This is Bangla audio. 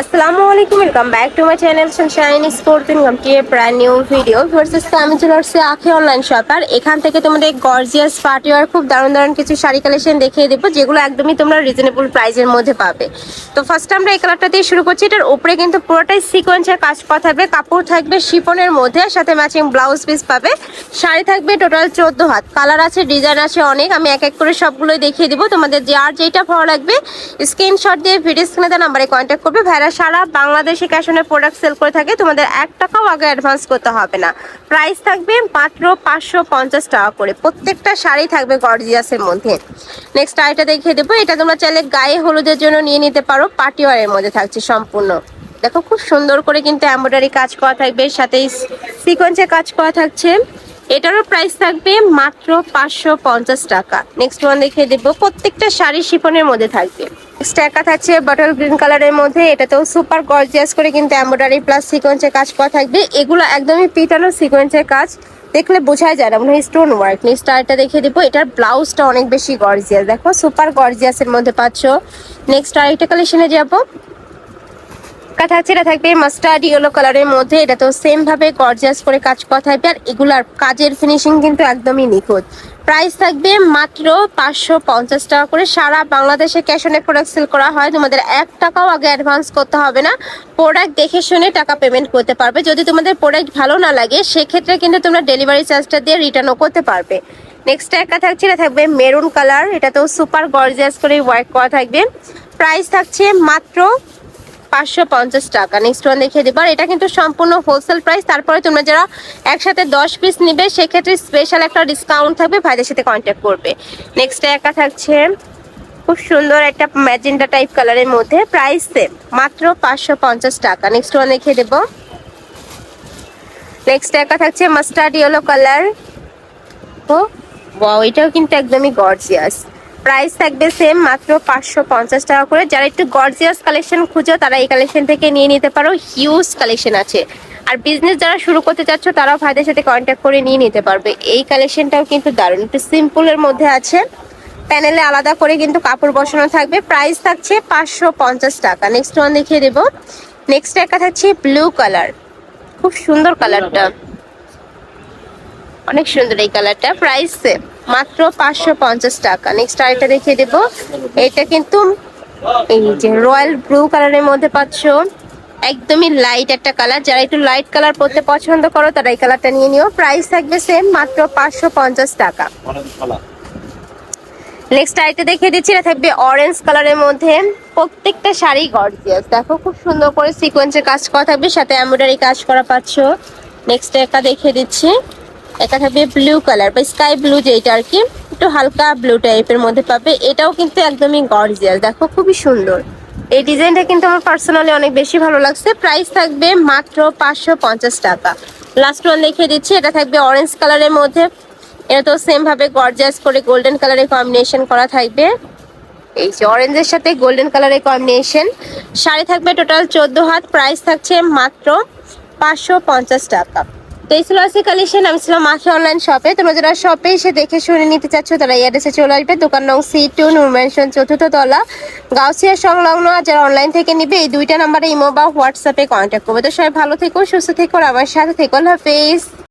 আসসালামু আলাইকুম welcome back to my channel sunshine sport income T brand new video versus আমি চলে আসছি আখি অনলাইন শপ আর এখান থেকে তোমাদের গর্জিয়াস পার্টি আর খুব দারুণ দারুণ কিছু শাড়ি কালেকশন দেখিয়ে দেবো, যেগুলো একদমই তোমরা রিজনেবল প্রাইসের মধ্যে পাবে। তো ফার্স্ট আমরা এই কালারটা দিয়ে শুরু করছি, এটার উপরে কিন্তু পুরোটাই সিকোয়েন্সের কাজ করা থাকবে, কাপড় থাকবে শিপনের মধ্যে সাথে ম্যাচিং ব্লাউজ পিস পাবে। শাড়ি থাকবে টোটাল চোদ্দ হাত কালার আছে ডিজাইন আছে অনেক, আমি এক এক করে সবগুলোই দেখিয়ে দিব। তোমাদের যার যেটা ভালো লাগবে স্ক্রিনশট দিয়ে ভিডিও স্ক্রিনে নাম্বারে কন্ট্যাক্ট করবে ভাইরা সারা বাংলাদেশে ক্যাশ অনের প্রোডাক্ট সেল করে থাকে, তোমাদের এক টাকাও আগে অ্যাডভান্স করতে হবে না। প্রাইস থাকবে মাত্র পাঁচশো পঞ্চাশ টাকা করে। প্রত্যেকটা শাড়ি থাকবে গর্জিয়াসের মধ্যে। নেক্সট আইটা দেখিয়ে দেবো। এটা তোমরা চাইলে গায়ে হলুদের জন্য নিয়ে নিতে পারো। পার্টিওয়ারের মধ্যে থাকছে সম্পূর্ণ। দেখো, খুব সুন্দর করে কিন্তু এমব্রয়ডারি কাজ করা থাকবে, সাথে সিকোয়েন্সে কাজ করা থাকছে। এটারও প্রাইস থাকবে মাত্র পাঁচশো পঞ্চাশ টাকা। নেক্সট ওয়ান দেখিয়ে দেবো, প্রত্যেকটা শাড়ি শিফনের মধ্যে থাকবে। নেক্সট থাকছে বটল গ্রিন কালারের মধ্যে, এটাতেও সুপার গর্জিয়াস করে কিন্তু এমব্রয়ডারি প্লাস সিকোয়েন্সের কাজ করা থাকবে। এগুলো একদমই পিটানো সিকোয়েন্সের কাজ, দেখলে বোঝাই যায় না, মনে হয় স্টোন ওয়ার্ক নেক্সট আরেকটা দেখিয়ে দিব, এটার ব্লাউজটা অনেক বেশি গর্জিয়াস দেখো সুপার গর্জিয়াসের মধ্যে পাচ্ছ। নেক্সট আরেকটা কালেকশনে যাব। কাটা থাকছে এটা থাকবে মাস্টার্ড ইয়েলো কালারের মধ্যে। এটা তো সেম ভাবে গর্জিয়াস করে কাজ করা থাকবে আর এগুলার কাজের ফিনিশিং কিন্তু একদমই নিখুঁত। প্রাইস থাকবে মাত্র পাঁচশো পঞ্চাশ টাকা করে। সারা বাংলাদেশে ক্যাশ অনে প্রোডাক্ট সেল করা হয়। তোমাদের এক টাকাও আগে অ্যাডভান্স করতে হবে না। প্রোডাক্ট দেখে শুনে টাকা পেমেন্ট করতে পারবে। যদি তোমাদের প্রোডাক্ট ভালো না লাগে, সেক্ষেত্রে কিন্তু তোমরা ডেলিভারি চার্জটা দিয়ে রিটার্নও করতে পারবে। নেক্সট একটা থাকছে এটা থাকবে মেরুন কালার এটা তো সুপার গর্জিয়াস করে ওয়ার্ক করা থাকবে। প্রাইস থাকছে মাত্র পাঁচশো পঞ্চাশ টাকা। নেক্সট ওয়ান দেখিয়ে দেবো। আর এটা কিন্তু সম্পূর্ণ হোলসেল প্রাইস তারপরে তোমরা যারা একসাথে দশ পিস নিবে, সেক্ষেত্রে স্পেশাল একটা ডিসকাউন্ট থাকবে। ভাইদের সাথে কন্ট্যাক্ট করবে। নেক্সট একা থাকছে খুব সুন্দর একটা ম্যাজেন্টা টাইপ কালারের মধ্যে। প্রাইস সেম মাত্র পাঁচশো পঞ্চাশ টাকা। নেক্সট ওয়ান দেখিয়ে দেবো। নেক্সট একা থাকছে মাস্টার্ড ইয়েলো কালার ও ওয়াও এটাও কিন্তু একদমই গর্জিয়াস প্রাইস থাকবে সেম মাত্র পাঁচশো পঞ্চাশ টাকা করে। যারা একটু গর্জিয়াস কালেকশন খুঁজো, তারা এই কালেকশন থেকে নিয়ে নিতে পারো। হিউজ কালেকশন আছে। আর বিজনেস যারা শুরু করতে চাচ্ছ, তারাও ভাইদের সাথে কন্ট্যাক্ট করে নিয়ে নিতে পারবে। এই কালেকশনটাও কিন্তু দারুণ। একটু সিম্পলের মধ্যে আছে। প্যানেলে আলাদা করে কিন্তু কাপড় বসানো থাকবে। প্রাইস থাকছে পাঁচশো পঞ্চাশ টাকা। নেক্সট ওয়ান দেখিয়ে দেবো। নেক্সট একটা থাকছে ব্লু কালার খুব সুন্দর কালারটা অনেক সুন্দর এই কালারটা প্রাইস সেম মাত্র পাঁচশো পঞ্চাশ টাকা। নেক্সট আরেকটা দেখিয়ে দেবো। এটা কিন্তু এই যে রয়্যাল ব্লু কালারের মধ্যে পাচ্ছ। একদমই লাইট একটা কালার যারা একটু লাইট কালার পরতে পছন্দ করো, তারা এই কালারটা নিয়ে নিও। প্রাইস থাকবে সেম মাত্র পাঁচশো পঞ্চাশ টাকা। নেক্সট আরেকটা দেখিয়ে দিচ্ছি, এটা থাকবে অরেঞ্জ কালারের মধ্যে। প্রত্যেকটা শাড়ি গর্জিয়াস দেখো, খুব সুন্দর করে সিকোয়েন্সের কাজ করা থাকবে, সাথে এমব্রয়ডারি কাজ করা পাচ্ছ। নেক্সট একটা দেখিয়ে দিচ্ছি। এটা থাকবে ব্লু কালার বা স্কাই ব্লু যেটা আর কি, একটু হালকা ব্লু টাইপের মধ্যে পাবে। এটাও কিন্তু একদমই গর্জিয়াস দেখো খুবই সুন্দর। এই ডিজাইনটা কিন্তু আমার পার্সোনালি অনেক বেশি ভালো লাগছে। প্রাইস থাকবে মাত্র পাঁচশো পঞ্চাশ টাকা। লাস্ট ওয়ান দেখিয়ে দিচ্ছি, এটা থাকবে অরেঞ্জ কালারের মধ্যে। এটা তো সেম ভাবে গর্জিয়াস করে গোল্ডেন কালারের কম্বিনেশন করা থাকবে। এই যে অরেঞ্জের সাথে গোল্ডেন কালারের কম্বিনেশন শাড়ি থাকবে টোটাল চোদ্দ হাত প্রাইস থাকছে মাত্র পাঁচশো পঞ্চাশ টাকা। তো এই ছিল আজকে কালেকশন আমি ছিলাম মাখি অনলাইন শপে তোমরা যারা শপে এসে দেখে শুনে নিতে চাচ্ছ, তারা এই অ্যাড্রেসে চলে আসবে। দোকান নং সি টু নুরমেনশন চতুর্থ তলা, গাউসিয়া সংলগ্ন। যারা অনলাইন থেকে নিবে, এই দুইটা নাম্বারে ইমো বা হোয়াটসঅ্যাপে কন্ট্যাক্ট করবে। তো সবাই ভালো থেকো, সুস্থ থেকো আমার সাথে থেকো। হাফেজ।